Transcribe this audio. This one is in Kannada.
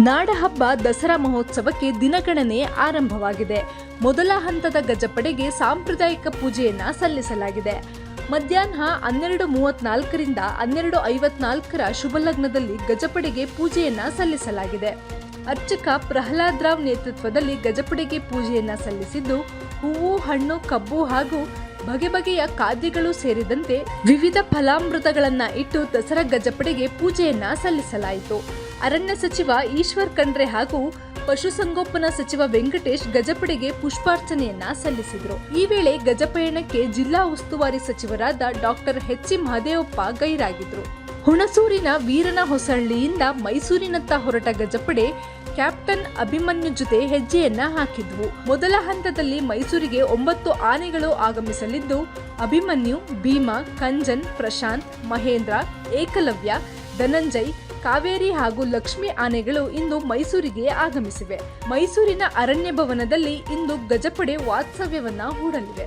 ನಾಡಹಬ್ಬ ದಸರಾ ಮಹೋತ್ಸವಕ್ಕೆ ದಿನಗಣನೆ ಆರಂಭವಾಗಿದೆ. ಮೊದಲ ಹಂತದ ಗಜಪಡೆಗೆ ಸಾಂಪ್ರದಾಯಿಕ ಪೂಜೆಯನ್ನ ಸಲ್ಲಿಸಲಾಗಿದೆ. ಮಧ್ಯಾಹ್ನ ಹನ್ನೆರಡು ಮೂವತ್ನಾಲ್ಕರಿಂದ ಹನ್ನೆರಡು ಐವತ್ನಾಲ್ಕರ ಶುಭ ಲಗ್ನದಲ್ಲಿ ಗಜಪಡೆಗೆ ಪೂಜೆಯನ್ನ ಸಲ್ಲಿಸಲಾಗಿದೆ. ಅರ್ಚಕ ಪ್ರಹ್ಲಾದ್ ರಾವ್ ನೇತೃತ್ವದಲ್ಲಿ ಗಜಪಡೆಗೆ ಪೂಜೆಯನ್ನ ಸಲ್ಲಿಸಿದ್ದು, ಹೂವು, ಹಣ್ಣು, ಕಬ್ಬು ಹಾಗೂ ಬಗೆ ಬಗೆಯ ಖಾದ್ಯಗಳು ಸೇರಿದಂತೆ ವಿವಿಧ ಫಲಾಮೃತಗಳನ್ನ ಇಟ್ಟು ದಸರಾ ಗಜಪಡೆಗೆ ಪೂಜೆಯನ್ನ ಸಲ್ಲಿಸಲಾಯಿತು. ಅರಣ್ಯ ಸಚಿವ ಈಶ್ವರ್ ಖಂಡ್ರೆ ಹಾಗೂ ಪಶುಸಂಗೋಪನಾ ಸಚಿವ ವೆಂಕಟೇಶ್ ಗಜಪಡೆಗೆ ಪುಷ್ಪಾರ್ಚನೆಯನ್ನ ಸಲ್ಲಿಸಿದರು. ಈ ವೇಳೆ ಗಜಪಯಣಕ್ಕೆ ಜಿಲ್ಲಾ ಉಸ್ತುವಾರಿ ಸಚಿವರಾದ ಡಾಕ್ಟರ್ ಎಚ್ ಸಿ ಮಹದೇವಪ್ಪ ಗೈರಾಗಿದ್ರು. ಹುಣಸೂರಿನ ವೀರನ ಹೊಸಹಳ್ಳಿಯಿಂದ ಮೈಸೂರಿನತ್ತ ಹೊರಟ ಗಜಪಡೆ ಕ್ಯಾಪ್ಟನ್ ಅಭಿಮನ್ಯು ಜೊತೆ ಹೆಜ್ಜೆಯನ್ನ ಹಾಕಿದ್ವು. ಮೊದಲ ಹಂತದಲ್ಲಿ ಮೈಸೂರಿಗೆ ಒಂಬತ್ತು ಆನೆಗಳು ಆಗಮಿಸಲಿದ್ದು, ಅಭಿಮನ್ಯು, ಭೀಮಾ, ಕಂಜನ್, ಪ್ರಶಾಂತ್, ಮಹೇಂದ್ರ, ಏಕಲವ್ಯ, ಧನಂಜಯ್ ಕಾವೇರಿ ಹಾಗೂ ಲಕ್ಷ್ಮಿ ಆನೆಗಳು ಇಂದು ಮೈಸೂರಿಗೆ ಆಗಮಿಸಿವೆ. ಮೈಸೂರಿನ ಅರಣ್ಯ ಭವನದಲ್ಲಿ ಇಂದು ಗಜಪಡೆ ವಾತ್ಸವ್ಯವನ್ನ ಹೂಡಲಿವೆ.